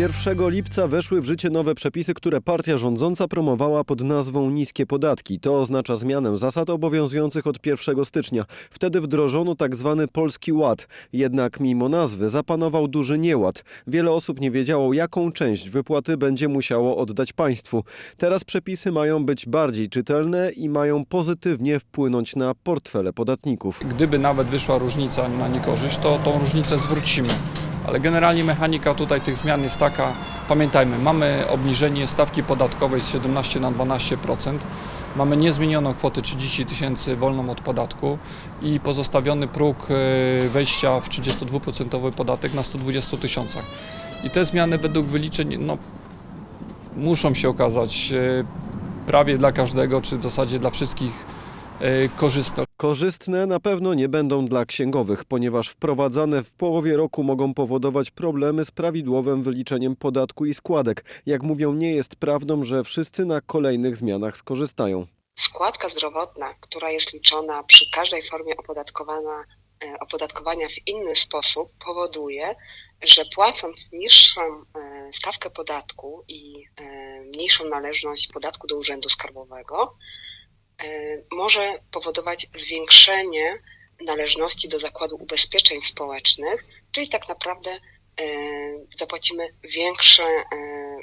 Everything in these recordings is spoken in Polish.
1 lipca weszły w życie nowe przepisy, które partia rządząca promowała pod nazwą niskie podatki. To oznacza zmianę zasad obowiązujących od 1 stycznia. Wtedy wdrożono tak zwany Polski Ład. Jednak mimo nazwy zapanował duży nieład. Wiele osób nie wiedziało, jaką część wypłaty będzie musiało oddać państwu. Teraz przepisy mają być bardziej czytelne i mają pozytywnie wpłynąć na portfele podatników. Gdyby nawet wyszła różnica na niekorzyść, to tą różnicę zwrócimy. Ale generalnie mechanika tutaj tych zmian jest taka, pamiętajmy, mamy obniżenie stawki podatkowej z 17 na 12%, mamy niezmienioną kwotę 30 tysięcy wolną od podatku i pozostawiony próg e, wejścia w 32% podatek na 120 tysiącach. I te zmiany według wyliczeń no, muszą się okazać e, prawie dla każdego, czy w zasadzie dla wszystkich e, korzystne. Korzystne na pewno nie będą dla księgowych, ponieważ wprowadzane w połowie roku mogą powodować problemy z prawidłowym wyliczeniem podatku i składek. Jak mówią, nie jest prawdą, że wszyscy na kolejnych zmianach skorzystają. składka zdrowotna, która jest liczona przy każdej formie opodatkowania, e, opodatkowania w inny sposób, powoduje, że płacąc niższą e, stawkę podatku i e, mniejszą należność podatku do Urzędu Skarbowego, może powodować zwiększenie należności do Zakładu Ubezpieczeń Społecznych, czyli tak naprawdę e, zapłacimy większe, e,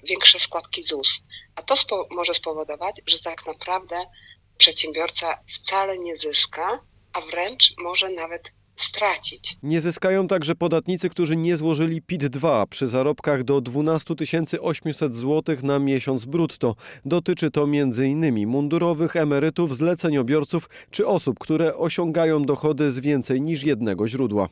większe składki ZUS. A to spo, może spowodować, że tak naprawdę przedsiębiorca wcale nie zyska, a wręcz może nawet stracić. Nie zyskają także podatnicy, którzy nie złożyli PIT-2 przy zarobkach do 12 800 zł na miesiąc brutto. Dotyczy to m.in. mundurowych, emerytów, zleceniobiorców czy osób, które osiągają dochody z więcej niż jednego źródła.